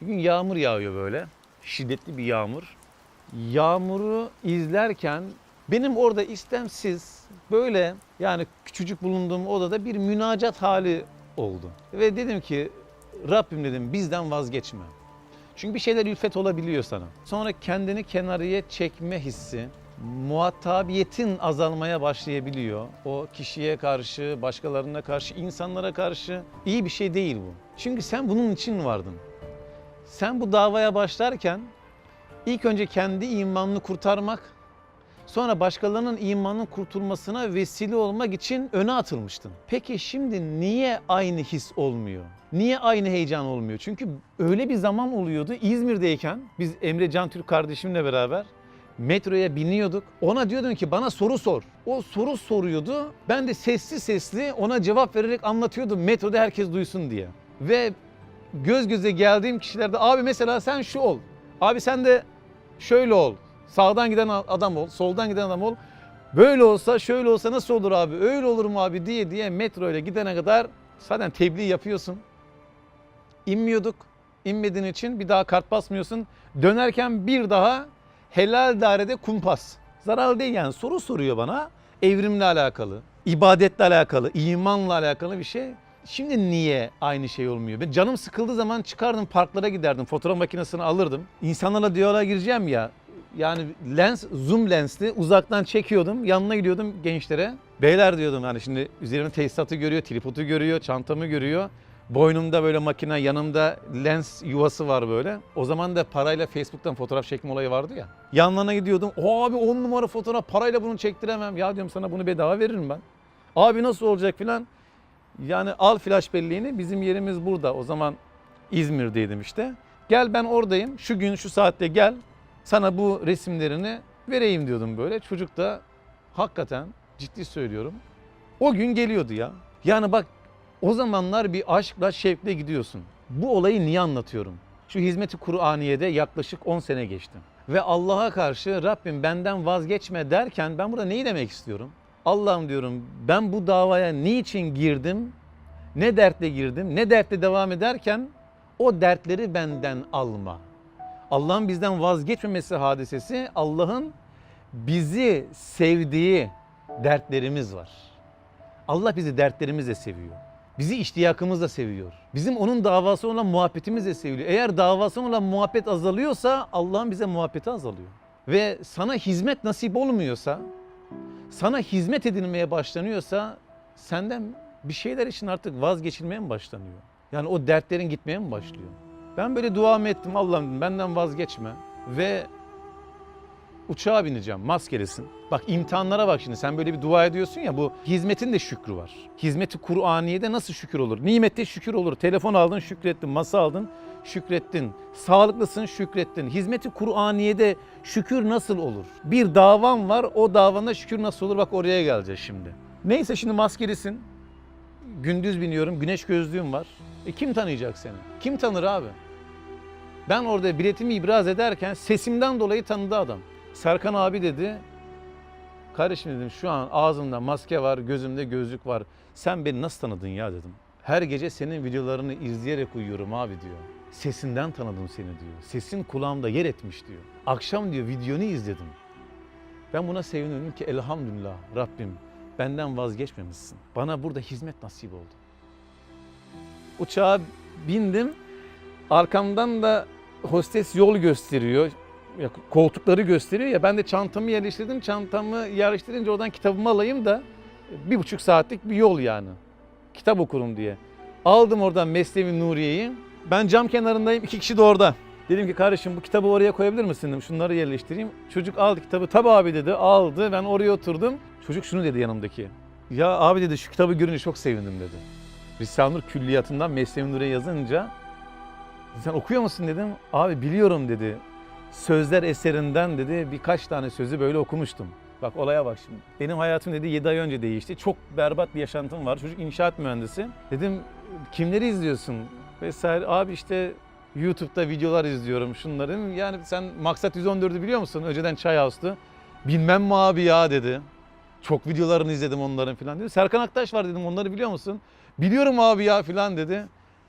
Bir gün yağmur yağıyor böyle. Şiddetli bir yağmur. Yağmuru izlerken benim orada istemsiz böyle yani küçücük bulunduğum odada bir münacat hali oldu. Ve dedim ki Rabbim dedim bizden vazgeçme. Çünkü bir şeyler ülfet olabiliyor sana. Sonra kendini kenarıya çekme hissi, muhatabiyetin azalmaya başlayabiliyor. O kişiye karşı, başkalarına karşı, insanlara karşı iyi bir şey değil bu. Çünkü sen bunun için vardın. Sen bu davaya başlarken ilk önce kendi imanını kurtarmak, sonra başkalarının imanının kurtulmasına vesile olmak için öne atılmıştın. Peki şimdi niye aynı his olmuyor? Niye aynı heyecan olmuyor? Çünkü öyle bir zaman oluyordu İzmir'deyken biz Emre Can Türk kardeşimle beraber metroya biniyorduk. Ona diyordum ki bana soru sor. O soru soruyordu. Ben de sesli sesli ona cevap vererek anlatıyordum metroda herkes duysun diye. Ve göz göze geldiğim kişilerde abi mesela sen şu ol. Abi sen de şöyle ol. Sağdan giden adam ol, soldan giden adam ol. Böyle olsa, şöyle olsa nasıl olur abi? Öyle olur mu abi diye diye metro ile gidene kadar zaten tebliğ yapıyorsun. İnmiyorduk. İnmediğin için bir daha kart basmıyorsun. Dönerken bir daha helal dairede kumpas. Zararlı değil yani. Soru soruyor bana. Evrimle alakalı, ibadetle alakalı, imanla alakalı bir şey. Şimdi niye aynı şey olmuyor? Ben canım sıkıldığı zaman çıkardım parklara giderdim. Fotoğraf makinesini alırdım. İnsanlarla diyaloğa gireceğim ya. Yani lens, zoom lensli uzaktan çekiyordum. Yanına gidiyordum gençlere. Beyler diyordum yani şimdi üzerine tesisatı görüyor, tripodu görüyor, çantamı görüyor. Boynumda böyle makine, yanımda lens yuvası var böyle. O zaman da parayla Facebook'tan fotoğraf çekme olayı vardı ya. Yanlarına gidiyordum. O abi 10 numara fotoğraf parayla bunu çektiremem. Ya diyorum sana bunu bedava veririm ben. Abi nasıl olacak filan. Yani al flash belleğini bizim yerimiz burada. O zaman İzmir'deydim işte. Gel ben oradayım. Şu gün şu saatte gel. Sana bu resimlerini vereyim diyordum böyle. Çocuk da hakikaten ciddi söylüyorum. O gün geliyordu ya. Yani bak o zamanlar bir aşkla şevkle gidiyorsun. Bu olayı niye anlatıyorum? Şu hizmeti Kur'aniye'de yaklaşık 10 sene geçtim. Ve Allah'a karşı Rabbim benden vazgeçme derken ben burada neyi demek istiyorum? Allah'ım diyorum ben bu davaya niçin girdim? Ne dertle girdim? Ne dertle devam ederken o dertleri benden alma. Allah'ın bizden vazgeçmemesi hadisesi Allah'ın bizi sevdiği dertlerimiz var. Allah bizi dertlerimizle seviyor. Bizi iştiyakımızla seviyor. Bizim onun davası olan muhabbetimizle seviyor. Eğer davası olan muhabbet azalıyorsa Allah'ın bize muhabbeti azalıyor. Ve sana hizmet nasip olmuyorsa, sana hizmet edilmeye başlanıyorsa senden bir şeyler için artık vazgeçilmeye mi başlanıyor? Yani o dertlerin gitmeye mi başlıyor? Ben böyle duamı ettim Allah'ım benden vazgeçme ve uçağa bineceğim maskelisin. Bak imtihanlara bak şimdi sen böyle bir dua ediyorsun ya bu hizmetin de şükrü var. Hizmeti Kur'aniye'de nasıl şükür olur? Nimette şükür olur. Telefon aldın şükrettin, masa aldın şükrettin. Sağlıklısın şükrettin. Hizmeti Kur'aniye'de şükür nasıl olur? Bir davan var o davana şükür nasıl olur? Bak oraya geleceğiz şimdi. Neyse şimdi maskelisin. Gündüz biniyorum güneş gözlüğüm var. E kim tanıyacak seni? Kim tanır abi? Ben orada biletimi ibraz ederken sesimden dolayı tanıdı adam. Serkan abi dedi. Kardeşim dedim şu an ağzımda maske var, gözümde gözlük var. Sen beni nasıl tanıdın ya dedim. Her gece senin videolarını izleyerek uyuyorum abi diyor. Sesinden tanıdım seni diyor. Sesin kulağımda yer etmiş diyor. Akşam diyor videonu izledim. Ben buna seviniyorum ki elhamdülillah Rabbim benden vazgeçmemişsin. Bana burada hizmet nasip oldu. Uçağa bindim. Arkamdan da hostes yol gösteriyor. Ya, koltukları gösteriyor ya ben de çantamı yerleştirdim. Çantamı yerleştirince oradan kitabımı alayım da bir buçuk saatlik bir yol yani. Kitap okurum diye. Aldım oradan Mesnevi Nuriye'yi. Ben cam kenarındayım. iki kişi de orada. Dedim ki kardeşim bu kitabı oraya koyabilir misin dedim. Şunları yerleştireyim. Çocuk aldı kitabı. Tabii abi dedi. Aldı. Ben oraya oturdum. Çocuk şunu dedi yanımdaki. Ya abi dedi şu kitabı görünce çok sevindim dedi. Risale-i Nur külliyatından Mesnevi Nuriye yazınca sen okuyor musun dedim. Abi biliyorum dedi. Sözler eserinden dedi birkaç tane sözü böyle okumuştum. Bak olaya bak şimdi. Benim hayatım dedi 7 ay önce değişti. Çok berbat bir yaşantım var. Çocuk inşaat mühendisi. Dedim kimleri izliyorsun? Vesaire. Abi işte YouTube'da videolar izliyorum şunları. Dedim, Yani sen Maksat 114'ü biliyor musun? Önceden Çay House'tu. Bilmem mi abi ya dedi. Çok videolarını izledim onların filan dedi. Serkan Aktaş var dedim onları biliyor musun? Biliyorum abi ya filan dedi.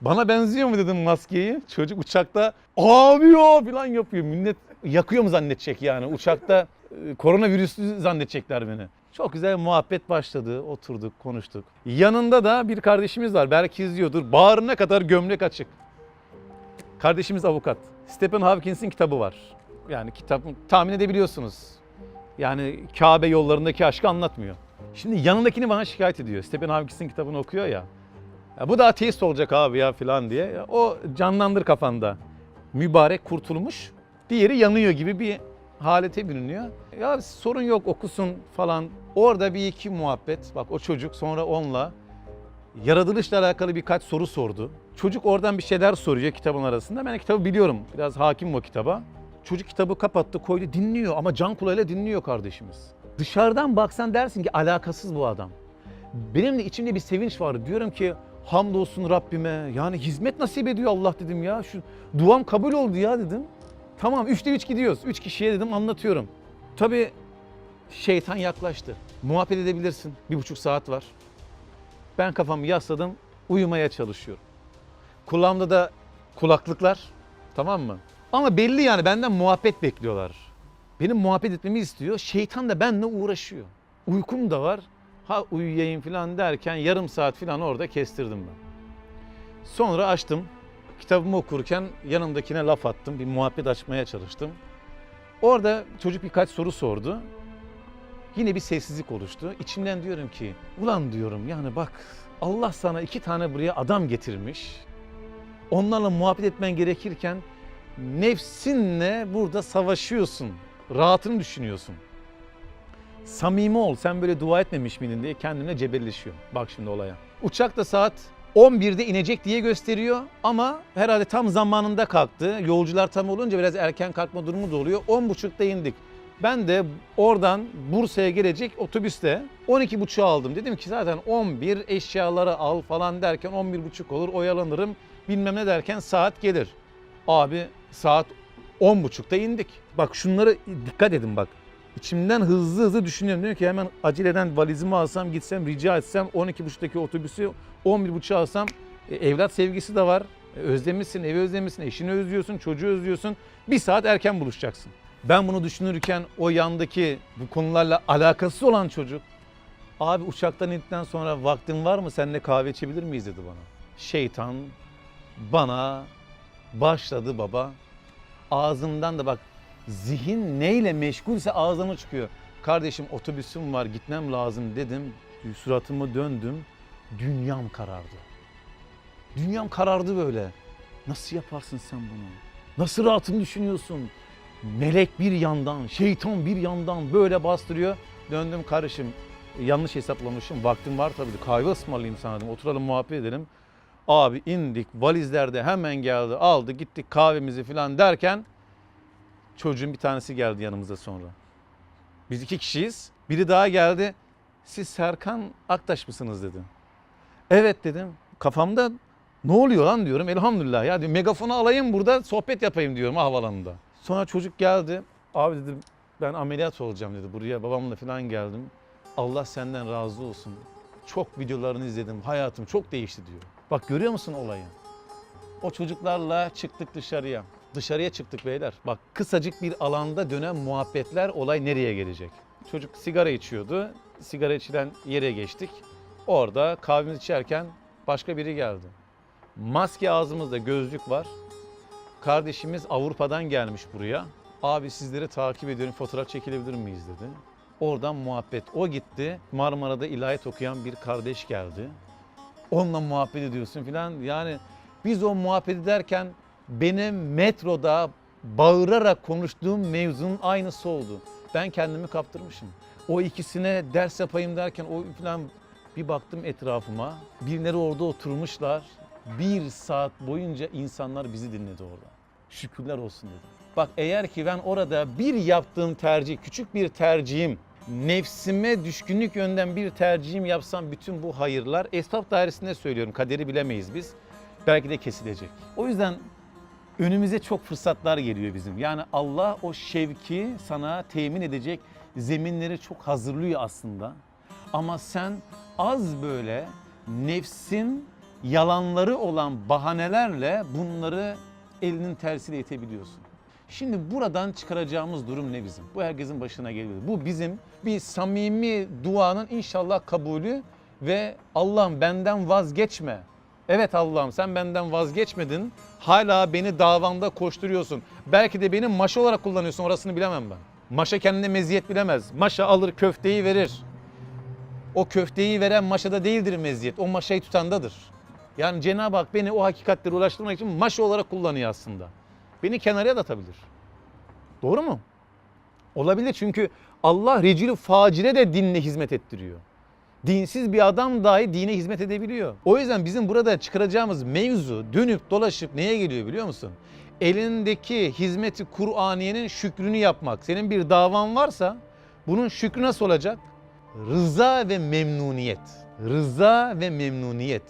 Bana benziyor mu dedim maskeyi. Çocuk uçakta abi ya falan yapıyor. Millet yakıyor mu zannedecek yani. Uçakta e, koronavirüslü zannedecekler beni. Çok güzel muhabbet başladı. Oturduk, konuştuk. Yanında da bir kardeşimiz var. Belki izliyordur. Bağrına kadar gömlek açık. Kardeşimiz avukat. Stephen Hawkins'in kitabı var. Yani kitap tahmin edebiliyorsunuz. Yani Kabe yollarındaki aşkı anlatmıyor. Şimdi yanındakini bana şikayet ediyor. Stephen Hawkins'in kitabını okuyor ya. Ya bu da ateist olacak abi ya falan diye. Ya o canlandır kafanda. Mübarek kurtulmuş, diğeri yanıyor gibi bir halete bürünüyor. Ya sorun yok okusun falan. Orada bir iki muhabbet. Bak o çocuk sonra onunla yaratılışla alakalı birkaç soru sordu. Çocuk oradan bir şeyler soruyor kitabın arasında. Ben kitabı biliyorum. Biraz hakim o kitaba. Çocuk kitabı kapattı, koydu, dinliyor ama can kulağıyla dinliyor kardeşimiz. Dışarıdan baksan dersin ki alakasız bu adam. Benim de içimde bir sevinç var. Diyorum ki hamdolsun Rabbime. Yani hizmet nasip ediyor Allah dedim ya. Şu duam kabul oldu ya dedim. Tamam üçte üç gidiyoruz. Üç kişiye dedim anlatıyorum. Tabii şeytan yaklaştı. Muhabbet edebilirsin. Bir buçuk saat var. Ben kafamı yasladım. Uyumaya çalışıyorum. Kulağımda da kulaklıklar. Tamam mı? Ama belli yani benden muhabbet bekliyorlar. Benim muhabbet etmemi istiyor. Şeytan da benimle uğraşıyor. Uykum da var. Ha uyuyayım falan derken yarım saat falan orada kestirdim ben. Sonra açtım. Kitabımı okurken yanımdakine laf attım. Bir muhabbet açmaya çalıştım. Orada çocuk birkaç soru sordu. Yine bir sessizlik oluştu. İçimden diyorum ki, ulan diyorum yani bak Allah sana iki tane buraya adam getirmiş. Onlarla muhabbet etmen gerekirken nefsinle burada savaşıyorsun. Rahatını düşünüyorsun. Samimi ol sen böyle dua etmemiş miydin diye kendimle cebelleşiyor. Bak şimdi olaya. Uçak da saat 11'de inecek diye gösteriyor ama herhalde tam zamanında kalktı. Yolcular tam olunca biraz erken kalkma durumu da oluyor. 10.30'da indik. Ben de oradan Bursa'ya gelecek otobüste 12.30'a aldım. Dedim ki zaten 11 eşyaları al falan derken 11.30 olur oyalanırım bilmem ne derken saat gelir. Abi saat 10.30'da indik. Bak şunları dikkat edin bak. İçimden hızlı hızlı düşünüyorum. Diyorum ki hemen aceleden valizimi alsam gitsem rica etsem 12.30'daki otobüsü 11.30'a alsam E, evlat sevgisi de var. E, özlemişsin, evi özlemişsin, eşini özlüyorsun, çocuğu özlüyorsun. Bir saat erken buluşacaksın. Ben bunu düşünürken o yandaki bu konularla alakasız olan çocuk abi uçaktan indikten sonra vaktin var mı seninle kahve içebilir miyiz dedi bana. Şeytan bana başladı baba. Ağzımdan da bak zihin neyle meşgulse ağzıma çıkıyor. Kardeşim otobüsüm var gitmem lazım dedim. Suratımı döndüm. Dünyam karardı. Dünyam karardı böyle. Nasıl yaparsın sen bunu? Nasıl rahatını düşünüyorsun? Melek bir yandan, şeytan bir yandan böyle bastırıyor. Döndüm kardeşim yanlış hesaplamışım. Vaktim var tabii. Kahve ısmarlayayım sana dedim. Oturalım muhabbet edelim. Abi indik valizlerde hemen geldi aldı gittik kahvemizi falan derken çocuğun bir tanesi geldi yanımıza sonra. Biz iki kişiyiz. Biri daha geldi. Siz Serkan Aktaş mısınız dedi. Evet dedim. Kafamda ne oluyor lan diyorum. Elhamdülillah ya diyorum, megafonu alayım burada sohbet yapayım diyorum havalanında. Sonra çocuk geldi. Abi dedi ben ameliyat olacağım dedi. Buraya babamla falan geldim. Allah senden razı olsun. Çok videolarını izledim. Hayatım çok değişti diyor. Bak görüyor musun olayı? O çocuklarla çıktık dışarıya. Dışarıya çıktık beyler. Bak kısacık bir alanda dönen muhabbetler olay nereye gelecek? Çocuk sigara içiyordu. Sigara içilen yere geçtik. Orada kahvemizi içerken başka biri geldi. Maske ağzımızda gözlük var. Kardeşimiz Avrupa'dan gelmiş buraya. Abi sizleri takip ediyorum fotoğraf çekilebilir miyiz dedi. Oradan muhabbet. O gitti. Marmara'da ilahiyat okuyan bir kardeş geldi. Onunla muhabbet ediyorsun filan. Yani biz o muhabbet ederken benim metroda bağırarak konuştuğum mevzunun aynısı oldu. Ben kendimi kaptırmışım. O ikisine ders yapayım derken o falan bir baktım etrafıma. Birileri orada oturmuşlar. Bir saat boyunca insanlar bizi dinledi orada. Şükürler olsun dedim. Bak eğer ki ben orada bir yaptığım tercih, küçük bir tercihim, nefsime düşkünlük yönden bir tercihim yapsam bütün bu hayırlar, esnaf dairesinde söylüyorum kaderi bilemeyiz biz, belki de kesilecek. O yüzden önümüze çok fırsatlar geliyor bizim. Yani Allah o şevki sana temin edecek zeminleri çok hazırlıyor aslında. Ama sen az böyle nefsin yalanları olan bahanelerle bunları elinin tersiyle itebiliyorsun. Şimdi buradan çıkaracağımız durum ne bizim? Bu herkesin başına geliyor. Bu bizim bir samimi duanın inşallah kabulü ve Allah'ım benden vazgeçme. Evet Allah'ım sen benden vazgeçmedin. Hala beni davanda koşturuyorsun. Belki de beni maşa olarak kullanıyorsun orasını bilemem ben. Maşa kendine meziyet bilemez. Maşa alır köfteyi verir. O köfteyi veren maşada değildir meziyet. O maşayı tutandadır. Yani Cenab-ı Hak beni o hakikatlere ulaştırmak için maşa olarak kullanıyor aslında. Beni kenarıya da atabilir. Doğru mu? Olabilir çünkü Allah recülü facire de dinle hizmet ettiriyor. Dinsiz bir adam dahi dine hizmet edebiliyor. O yüzden bizim burada çıkaracağımız mevzu dönüp dolaşıp neye geliyor biliyor musun? Elindeki hizmeti Kur'aniyenin şükrünü yapmak. Senin bir davan varsa bunun şükrü nasıl olacak? Rıza ve memnuniyet. Rıza ve memnuniyet.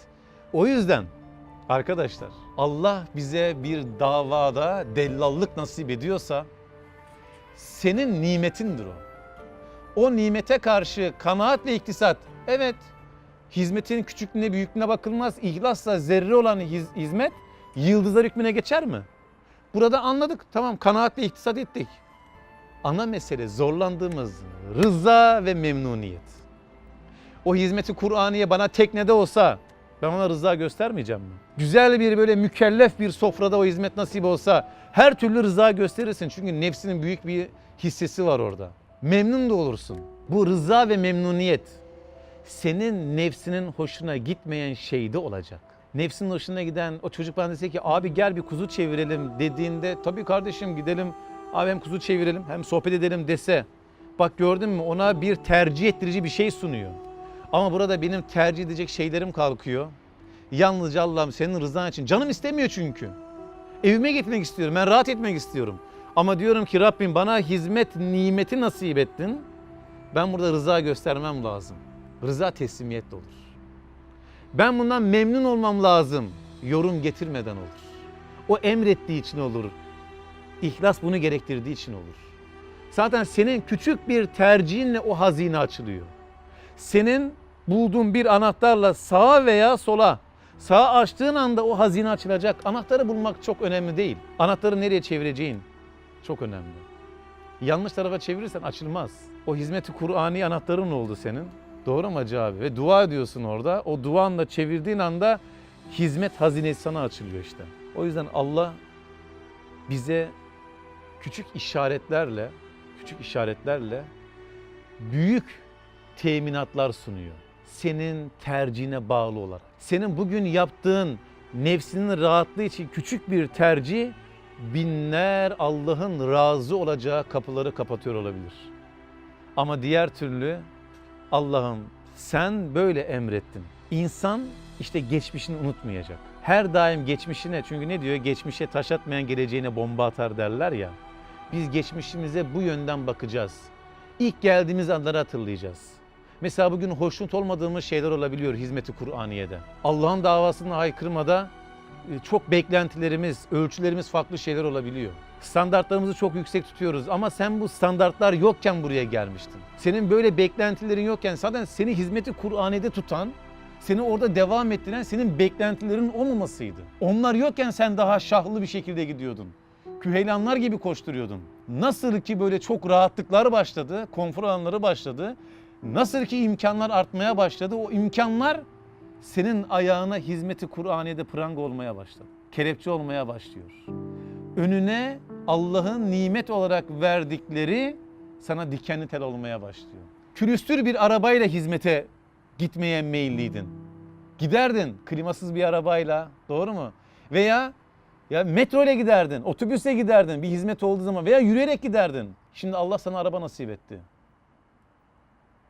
O yüzden arkadaşlar Allah bize bir davada dellallık nasip ediyorsa senin nimetindir o. O nimete karşı kanaat ve iktisat. Evet hizmetin küçüklüğüne büyüklüğüne bakılmaz. İhlasla zerre olan hiz- hizmet yıldızlar hükmüne geçer mi? Burada anladık. Tamam kanaat ve iktisat ettik. Ana mesele zorlandığımız rıza ve memnuniyet. O hizmeti Kur'aniye bana teknede olsa ben ona rıza göstermeyeceğim mi? Güzel bir böyle mükellef bir sofrada o hizmet nasip olsa her türlü rıza gösterirsin. Çünkü nefsinin büyük bir hissesi var orada. Memnun da olursun. Bu rıza ve memnuniyet senin nefsinin hoşuna gitmeyen şeyde olacak. Nefsinin hoşuna giden o çocuk bana dese ki abi gel bir kuzu çevirelim dediğinde tabii kardeşim gidelim abi hem kuzu çevirelim hem sohbet edelim dese bak gördün mü ona bir tercih ettirici bir şey sunuyor. Ama burada benim tercih edecek şeylerim kalkıyor. Yalnızca Allah'ım senin rızan için. Canım istemiyor çünkü. Evime gitmek istiyorum. Ben rahat etmek istiyorum. Ama diyorum ki Rabbim bana hizmet nimeti nasip ettin. Ben burada rıza göstermem lazım. Rıza teslimiyet de olur. Ben bundan memnun olmam lazım. Yorum getirmeden olur. O emrettiği için olur. İhlas bunu gerektirdiği için olur. Zaten senin küçük bir tercihinle o hazine açılıyor. Senin bulduğun bir anahtarla sağa veya sola sağa açtığın anda o hazine açılacak. Anahtarı bulmak çok önemli değil. Anahtarı nereye çevireceğin çok önemli. Yanlış tarafa çevirirsen açılmaz. O hizmeti Kur'ani anahtarın oldu senin. Doğru mu Hacı abi? Ve dua ediyorsun orada. O duanla çevirdiğin anda hizmet hazinesi sana açılıyor işte. O yüzden Allah bize küçük işaretlerle, küçük işaretlerle büyük teminatlar sunuyor. Senin tercihine bağlı olarak. Senin bugün yaptığın nefsinin rahatlığı için küçük bir tercih binler Allah'ın razı olacağı kapıları kapatıyor olabilir. Ama diğer türlü Allah'ım sen böyle emrettin. İnsan işte geçmişini unutmayacak. Her daim geçmişine çünkü ne diyor? Geçmişe taş atmayan geleceğine bomba atar derler ya. Biz geçmişimize bu yönden bakacağız. İlk geldiğimiz anları hatırlayacağız. Mesela bugün hoşnut olmadığımız şeyler olabiliyor hizmeti Kur'aniye'de. Allah'ın davasını haykırmada çok beklentilerimiz, ölçülerimiz farklı şeyler olabiliyor. Standartlarımızı çok yüksek tutuyoruz ama sen bu standartlar yokken buraya gelmiştin. Senin böyle beklentilerin yokken zaten seni hizmeti Kur'aniye'de tutan, seni orada devam ettiren senin beklentilerin olmamasıydı. Onlar yokken sen daha şahlı bir şekilde gidiyordun. Küheylanlar gibi koşturuyordun. Nasıl ki böyle çok rahatlıklar başladı, konfor alanları başladı. Nasıl ki imkanlar artmaya başladı, o imkanlar senin ayağına hizmeti Kur'aniye'de pranga olmaya başladı. Kelepçe olmaya başlıyor. Önüne Allah'ın nimet olarak verdikleri sana dikenli tel olmaya başlıyor. Külüstür bir arabayla hizmete gitmeye meyilliydin. Giderdin klimasız bir arabayla, doğru mu? Veya ya metro ile giderdin, otobüsle giderdin bir hizmet olduğu zaman veya yürüyerek giderdin. Şimdi Allah sana araba nasip etti.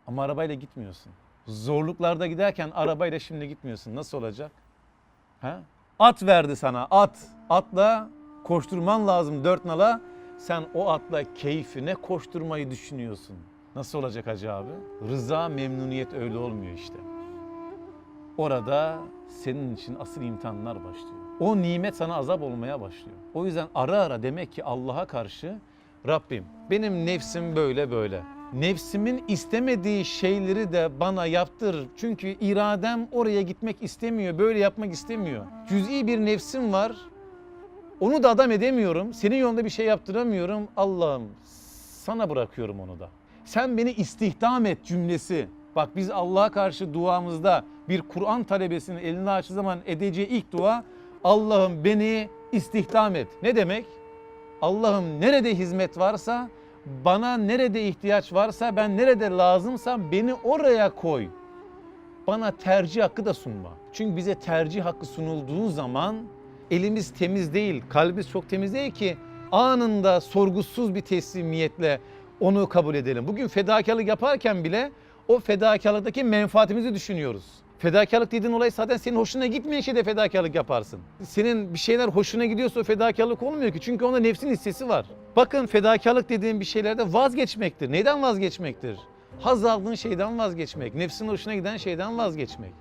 Ama arabayla gitmiyorsun. Zorluklarda giderken arabayla şimdi gitmiyorsun. Nasıl olacak? Ha? At verdi sana at. Atla koşturman lazım dört nala. Sen o atla keyfine koşturmayı düşünüyorsun. Nasıl olacak Hacı abi? Rıza, memnuniyet öyle olmuyor işte. Orada senin için asıl imtihanlar başlıyor. O nimet sana azap olmaya başlıyor. O yüzden ara ara demek ki Allah'a karşı Rabbim benim nefsim böyle böyle. Nefsimin istemediği şeyleri de bana yaptır. Çünkü iradem oraya gitmek istemiyor, böyle yapmak istemiyor. Cüz'i bir nefsim var. Onu da adam edemiyorum. Senin yolunda bir şey yaptıramıyorum. Allah'ım sana bırakıyorum onu da. Sen beni istihdam et cümlesi. Bak biz Allah'a karşı duamızda bir Kur'an talebesinin elini açtığı zaman edeceği ilk dua Allah'ım beni istihdam et. Ne demek? Allah'ım nerede hizmet varsa, bana nerede ihtiyaç varsa, ben nerede lazımsam beni oraya koy. Bana tercih hakkı da sunma. Çünkü bize tercih hakkı sunulduğu zaman elimiz temiz değil, kalbimiz çok temiz değil ki anında sorgusuz bir teslimiyetle onu kabul edelim. Bugün fedakarlık yaparken bile o fedakarlıktaki menfaatimizi düşünüyoruz. Fedakarlık dediğin olay zaten senin hoşuna gitmeyen şeyde fedakarlık yaparsın. Senin bir şeyler hoşuna gidiyorsa o fedakarlık olmuyor ki. Çünkü onda nefsin hissesi var. Bakın fedakarlık dediğin bir şeylerde vazgeçmektir. Neyden vazgeçmektir? Haz aldığın şeyden vazgeçmek. Nefsin hoşuna giden şeyden vazgeçmek.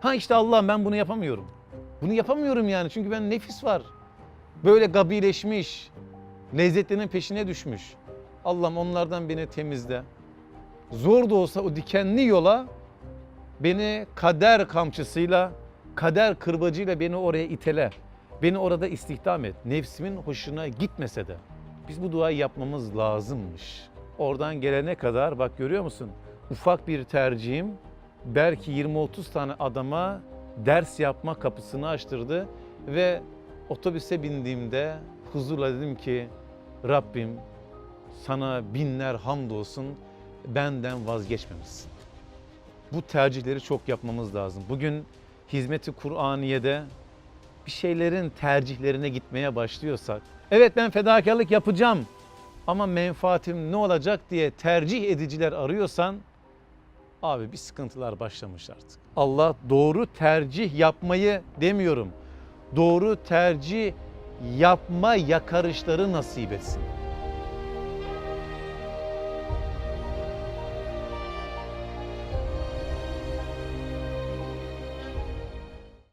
Ha işte Allah'ım ben bunu yapamıyorum. Bunu yapamıyorum yani çünkü ben nefis var. Böyle gabileşmiş, lezzetlerin peşine düşmüş. Allah'ım onlardan beni temizle. Zor da olsa o dikenli yola beni kader kamçısıyla, kader kırbacıyla beni oraya itele. Beni orada istihdam et. Nefsimin hoşuna gitmese de. Biz bu duayı yapmamız lazımmış. Oradan gelene kadar bak görüyor musun? Ufak bir tercihim belki 20-30 tane adama ders yapma kapısını açtırdı ve otobüse bindiğimde huzurla dedim ki Rabbim sana binler hamdolsun benden vazgeçmemişsin. Bu tercihleri çok yapmamız lazım. Bugün hizmeti Kur'aniye'de bir şeylerin tercihlerine gitmeye başlıyorsak, evet ben fedakarlık yapacağım ama menfaatim ne olacak diye tercih ediciler arıyorsan, abi bir sıkıntılar başlamış artık. Allah doğru tercih yapmayı demiyorum, doğru tercih yapma yakarışları nasip etsin.